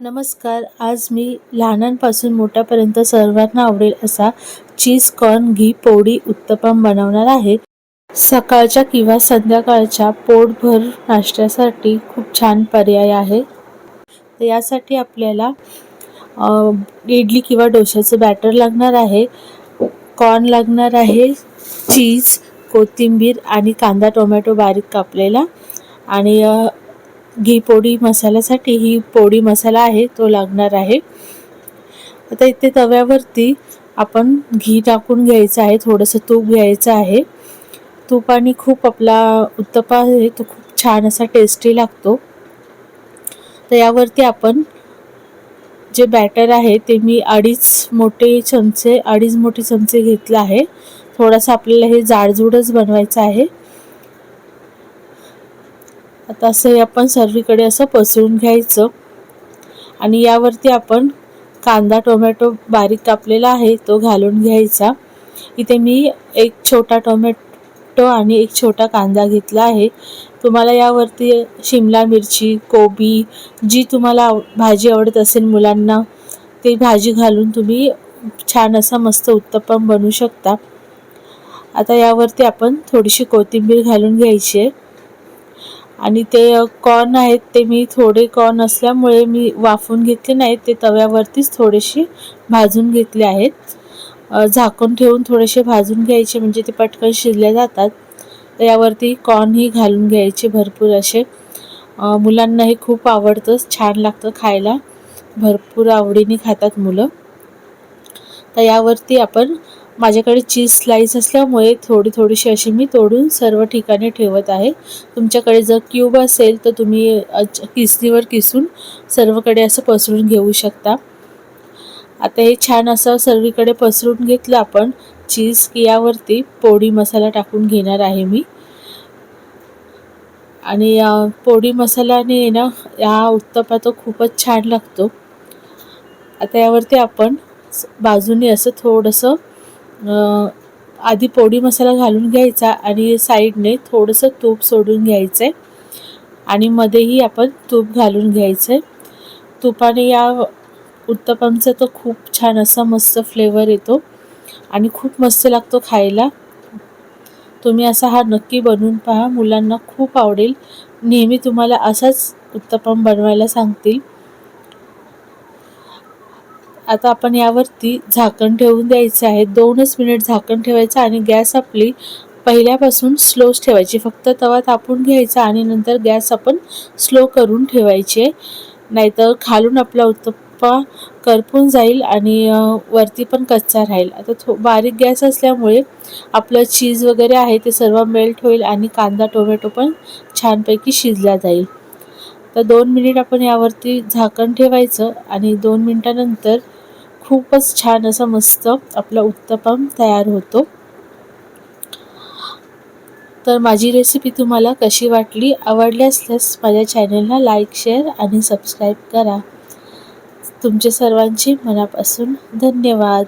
नमस्कार. आज मी लहानांपासून मोठ्यापर्यंत सर्वांना आवडेल असा चीज कॉर्न घी पोळी उत्तपम बनवणार आहे. सकाळच्या किंवा संध्याकाळच्या पोटभर नाश्त्यासाठी खूप छान पर्याय आहे. तर यासाठी आपल्याला इडली किंवा डोशाचं बॅटर लागणार आहे कॉर्न लागणार आहे चीज कोथिंबीर आणि कांदा टोमॅटो बारीक कापलेला आणि घी पोळी मसाल्यासाठी ही पोळी मसाला आहे तो लागणार आहे. आता इथे तव्यावरती आपण घी टाकून घ्यायचं आहे थोडंसं तूप घ्यायचं आहे. तूप आणि खूप आपला उत्तप्पा आहे तो खूप छान असा टेस्टी लागतो. तर यावरती आपण जे बॅटर आहे ते मी अडीच मोठे चमचे अडीच मोठे चमचे घेतलं आहे. थोडासा आपल्याला हे जाडजूडच बनवायचं आहे. आता असं हे आपण सर्वीकडे असं पसरून घ्यायचं. आणि यावरती आपण कांदा टोमॅटो बारीक कापलेला आहे तो घालून घ्यायचा. इथे मी एक छोटा टोमॅटो आणि एक छोटा कांदा घेतला आहे. तुम्हाला यावरती शिमला मिरची कोबी जी तुम्हाला आव भाजी आवडत असेल मुलांना ती भाजी घालून तुम्ही छान असा मस्त उत्तपम बनवू शकता. आता यावरती आपण थोडीशी कोथिंबीर घालून घ्यायची आहे. आणि ते कॉर्न आहेत ते मी थोडे कॉर्न असल्यामुळे मी वाफून घेतले नाहीत. ते तव्यावरतीच थोडेसे भाजून घेतले आहेत. झाकून ठेवून थोडेसे भाजून घ्यायचे म्हणजे ते पटकन शिजले जातात. तर यावरती कॉर्नही घालून घ्यायचे भरपूर असे. मुलांना हे खूप आवडतं छान लागतं खायला. भरपूर आवडीने खातात मुलं. तर यावरती आपण माझ्याकडे चीज स्लाईस असल्यामुळे थोडी थोडीशी अशी मी तोडून सर्व ठिकाणी ठेवत आहे. तुमच्याकडे जर क्यूब असेल तर तुम्ही किसनीवर किसून सर्वकडे असं पसरून घेऊ शकता. आता हे छान असं सर्वीकडे पसरून घेतलं आपण चीज यावरती पोडी मसाला टाकून घेणार आहे मी. आणि पोडी मसाल्याने ना या उत्तपा तो खूपच छान लागतो. आता यावरती आपण बाजूने असं थोडंसं आधी पोळी मसाला घालून घ्यायचा आणि साईडने थोडंसं तूप सोडून घ्यायचं. आहे आणि मध्येही आपण तूप घालून घ्यायचं. आहे तुपाने या उत्तपमचा तो खूप छान असा मस्त फ्लेवर येतो आणि खूप मस्त लागतो खायला. तुम्ही असा हा नक्की बनवून पहा. मुलांना खूप आवडेल. नेहमी तुम्हाला असाच उत्तपम बनवायला सांगतील. आता आपण यावरती झाकण ठेवून द्यायचे आहे. दोनच मिनिट झाकण ठेवायचं आणि गॅस आपली पहिल्यापासून स्लोच ठेवायची. फक्त तवा तापून घ्यायचा आणि नंतर गॅस आपण स्लो करून ठेवायचे. नाहीतर खालून आपला उत्तप्पा करपून जाईल आणि वरती पण कच्चा राहील. आता थो बारीक गॅस असल्यामुळे आपलं चीज वगैरे आहे ते सर्व मेल्ट होईल आणि कांदा टोमॅटो पण छानपैकी शिजला जाईल. तर दोन मिनिट आपण यावरती झाकण ठेवायचं आणि दोन मिनटानंतर खूपच छान असं मस्त आपला उत्तपम तयार होतो. तर माझी रेसिपी तुम्हाला कशी वाटली आवडली असल्यास माझ्या चॅनलला लाईक शेअर आणि सबस्क्राईब करा. तुमचे सर्वांची मनापासून धन्यवाद.